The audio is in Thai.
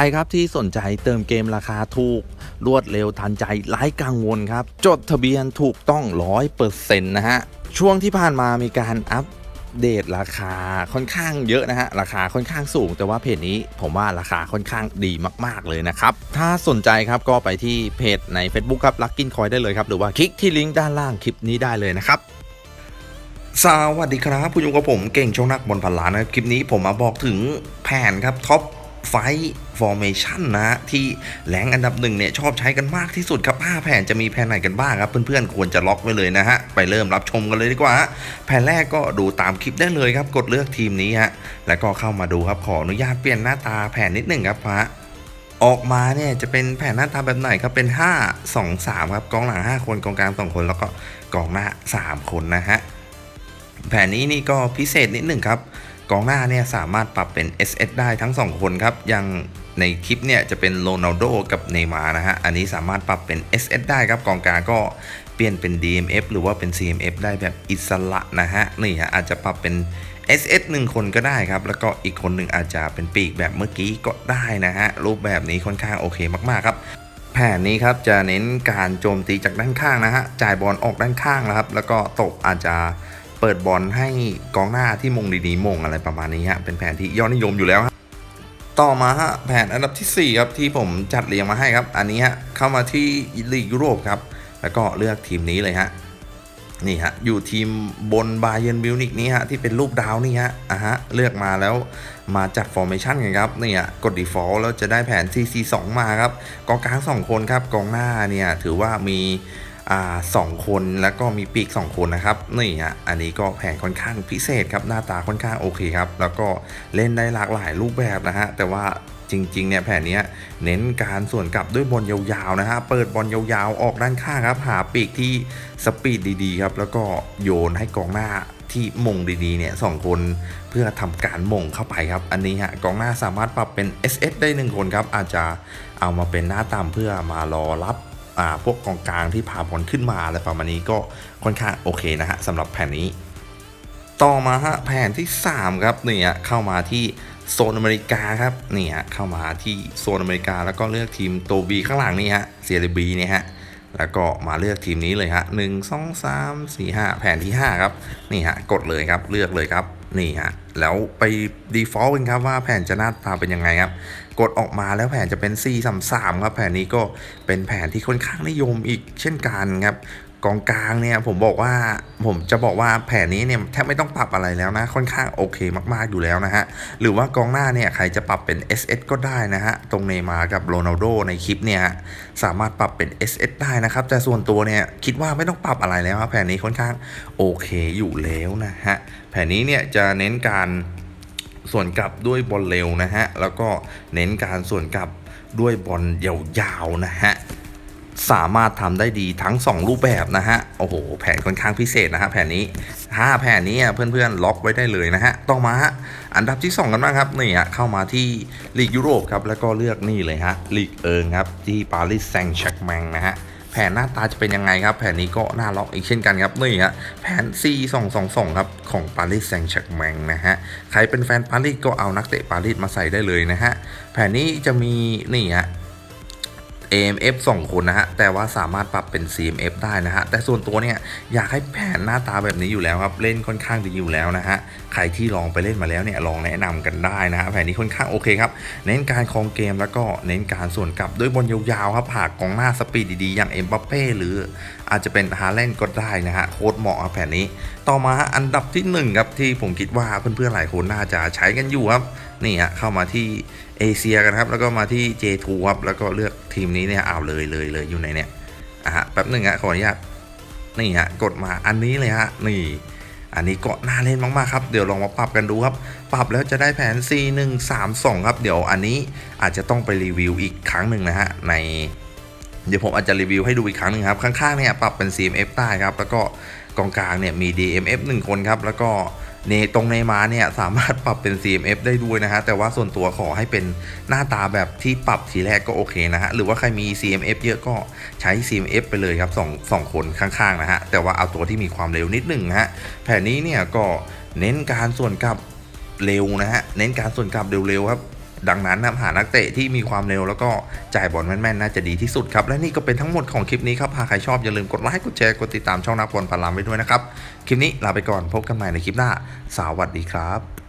รครับที่สนใจเติมเกมราคาถูก รวดเร็วทันใจไร้กังวลครับ จดทะเบียนถูกต้องร้อยเปอร์เซ็นต์นะฮะ ช่วงที่ผ่านมามีการอัปเดตราคาค่อนข้างเยอะนะฮะ ราคาค่อนข้างสูง แต่ว่าเพจนี้ผมว่าราคาค่อนข้างดีมาก ๆ เลยนะครับ ถ้าสนใจครับก็ไปที่เพจใน Facebook ครับ Lucky Coin ได้เลยครับ หรือว่าคลิกที่ลิงก์ด้านล่างคลิปนี้ได้เลยนะครับสวัสดีครับคุณอยู่กับผมเก่งโชคนักบนพันล้านนะครับคลิปนี้ผมมาบอกถึงแผนครับท็อป ไฟฟอร์เมชันนะที่แรงอันดับหนึ่งเนี่ยชอบใช้กันมากที่สุดครับ5แผ่นจะมีแผ่นไหนกันบ้างครับเพื่อนๆควรจะล็อกไว้เลยนะฮะไปเริ่มรับชมกันเลยดีกว่า แผ่นแรกก็ดูตามคลิปได้เลยครับกดเลือกทีมนี้ฮะแล้วก็เข้ามาดูครับขออนุญาตเปลี่ยนหน้าตาแผ่นนิดหนึ่งครับฮะออกมาเนี่ยจะเป็นแผ่นหน้าตาแบบไหนครับเป็น 5 2 3 ครับกองหลัง 5 คนกองกลาง 2 คนแล้วก็กองหน้า 3 คนนะฮะแผ่นนี้นี่ก็พิเศษนิดหนึ่งครับ กองหน้าเนี่ยสามารถปรับเป็น SS ได้ทั้ง 2 คนครับอย่างในคลิปเนี่ยจะเป็นโรนัลโดกับเนย์มาร์นะฮะ อันนี้สามารถปรับเป็น SS ได้ครับ กองกลางก็เปลี่ยนเป็น DMF หรือว่าเป็น CMF ได้แบบอิสระนะฮะ นี่ฮะอาจจะปรับเป็น SS 1คนก็ได้ครับ แล้วก็อีกคนหนึ่งอาจจะเป็นปีกแบบเมื่อกี้ก็ได้นะฮะ รูปแบบนี้ค่อนข้างโอเคมากๆครับแผนนี้ครับจะเน้นการโจมตีจากด้านข้างนะฮะ จ่ายบอลออกด้านข้างนะครับ แล้วก็ตกอาจจะ เปิดบอลให้กองหน้าที่มงดีๆมงอะไรประมาณนี้ฮะเป็นแผนที่ยอดนิยมอยู่แล้วครับต่อมาฮะแผนอันดับทีสี่ 4 ครับ ที่ผมจัดเรียงมาให้ครับ อันนี้ฮะเข้ามาที่ลีกยุโรปครับ แล้วก็เลือกทีมนี้เลยฮะนี่ฮะอยู่ทีมบนบาเยนมิวนิกนี้ฮะที่เป็นรูปดาวนี่ฮะอะฮะเลือกมาแล้วมาจัดฟอร์เมชันกันครับนี่ฮะกด default แล้วจะได้แผน CC2 มาครับกองกลาง 2 คนครับกองหน้าเนี่ยถือว่ามี สองคนแล้วก็มีปีก 2 คนนะครับนี่ฮะอันนี้ก็แผนค่อนข้างพิเศษครับหน้าตาค่อนข้างโอเคครับแล้วก็เล่นได้หลากหลายรูปแบบนะฮะแต่ว่าจริงๆเนี่ยแผนนี้เน้นการส่วนกลับด้วยบอลยาวๆนะฮะเปิดบอลยาวๆออกด้านข้างครับหาปีกที่สปีดดีๆครับแล้วก็โยนให้กองหน้าที่มงดีๆเนี่ยสองคนเพื่อทำการมงเข้าไปครับ อันนี้ฮะกองหน้าสามารถปรับเป็น SS ได้หนึ่งคนครับอาจจะเอามาเป็นหน้าต่ำเพื่อมารอรับ พวกกองกลางที่พาบอลขึ้นมาอะไรประมาณนี้ก็ค่อนข้างโอเคนะฮะสำหรับแผนนี้ ต่อมาฮะแผนที่ 3 ครับเนี่ยเข้ามาที่โซนอเมริกาครับเนี่ยเข้ามาที่โซนอเมริกาแล้วก็เลือกทีมตัวบีข้างหลังนี่ฮะเซียบีเนี่ยฮะแล้วก็มาเลือกทีมนี้เลยฮะหนึ่งสองสามสี่ห้าแผนที่ 5 ครับ นี่ฮะ กดเลยครับเลือกเลยครับ นี่ฮะแล้วไป default กันครับว่าแผนจะหน้าตาเป็นยังไงครับ กดออกมาแล้วแผนจะเป็น4 3 3 ครับ แผนนี้ก็เป็นแผนที่ค่อนข้างนิยมอีกเช่นกันครับ กองกลางเนี่ยผมบอกว่าผมจะบอกว่าแผนนี้เนี่ยแทบไม่ต้องปรับอะไรแล้วนะ ค่อนข้างโอเคมากๆอยู่แล้วนะฮะ หรือว่ากองหน้าเนี่ยใครจะปรับเป็น SS ก็ได้นะฮะ ตรงเนย์มาร์กับโรนัลโดในคลิปเนี่ยสามารถปรับเป็น SS ได้นะครับ แต่ส่วนตัวเนี่ยคิดว่าไม่ต้องปรับอะไรแล้วครับแผนนี้ค่อนข้างโอเคอยู่แล้วนะฮะ แผนนี้เนี่ยจะเน้นการส่วนกลับด้วยบอลเร็วนะฮะ แล้วก็เน้นการส่วนกลับด้วยบอลยาวๆนะฮะ สามารถทำได้ดีทั้ง 2 รูปแบบนะฮะ โอ้โห แผนค่อนข้างพิเศษนะฮะแผนนี้ 5 แผนนี้เพื่อนๆ ล็อกไว้ได้เลยนะฮะ ต่อมาอันดับที่ 2 กันบ้างครับนี่ฮะเข้ามาที่ลีกยุโรปครับ แล้วก็เลือกนี่เลยฮะลีกเอิงครับ ที่ปารีสแซงต์แชร์กแมงนะฮะแผนหน้าตาจะเป็นยังไงครับ แผนนี้ก็น่าล็อกอีกเช่นกันครับนี่ฮะแผน C 2 2 2ครับของปารีสแซงต์แชร์กแมงนะฮะใครเป็นแฟนปารีสก็เอานักเตะปารีสมาใส่ได้เลยนะฮะแผนนี้จะมีนี่ฮะ AMF 2 คนนะฮะ แต่ว่าสามารถปรับเป็น CMF ได้นะฮะ แต่ส่วนตัวเนี่ยอยากให้แผนหน้าตาแบบนี้อยู่แล้วครับ เล่นค่อนข้างดีอยู่แล้วนะฮะ ใครที่ลองไปเล่นมาแล้วเนี่ยลองแนะนำกันได้นะฮะ แผนนี้ค่อนข้างโอเคครับ เน้นการครองเกมแล้วก็เน้นการส่วนกลับด้วยบอลยาวๆครับหากกองหน้าสปีดดีๆ อย่างเอ็มบัปเป้หรืออาจจะเป็นฮาแลนด์ก็ได้นะฮะ โคตรเหมาะครับแผนนี้ ต่อมาอันดับที่หนึ่งครับที่ผมคิดว่าเพื่อนๆหลายคนน่าจะใช้กันอยู่ครับ นี่ฮะเข้ามาที่เอเชียกันครับ แล้วก็มาที่ J2 ครับ แล้วก็เลือก ทีมนี้เนี่ยเอาเลยเลยเลยอยู่ในเนี่ยอะฮะแป๊บหนึ่งฮะขออนุญาตนี่ฮะกดมาอันนี้เลยฮะนี่อันนี้ก็น่าเล่นมากๆครับ เดี๋ยวลองมาปรับกันดูครับ ปรับแล้วจะได้แผน C 1 3 2ครับ เดี๋ยวอันนี้อาจจะต้องไปรีวิวอีกครั้งหนึ่งนะฮะ ใน เดี๋ยวผมอาจจะรีวิวให้ดูอีกครั้งหนึ่งครับ ข้างๆเนี่ยปรับเป็น CMF ได้ครับ แล้วก็กองกลางเนี่ยมี DMF 1 คนครับ แล้วก็ เนตรงในมาเนี่ยสามารถปรับเป็น CMF ได้ด้วยนะฮะแต่ว่าส่วนตัวขอให้เป็นหน้าตาแบบที่ปรับทีแรกก็โอเคนะฮะหรือว่าใครมี CMF เยอะก็ใช้ CMF ไปเลยครับสองสองคนข้างๆนะฮะแต่ว่าเอาตัวที่มีความเร็วนิดหนึ่งะฮะแผ่นนี้เนี่ยก็เน้นการส่วนกลับเร็วนะฮะเน้นการส่วนกลับเร็วๆครับ ดังนั้นนะหานักเตะที่มีความเร็วแล้วก็จ่ายบอลแม่นๆน่าจะดีที่สุดครับ และนี่ก็เป็นทั้งหมดของคลิปนี้ครับหากใครชอบอย่าลืมกดไลค์กดแชร์กดติดตามช่องนักบอลพารามไว้ด้วยนะครับ คลิปนี้ลาไปก่อนพบกันใหม่ในคลิปหน้า สวัสดีครับ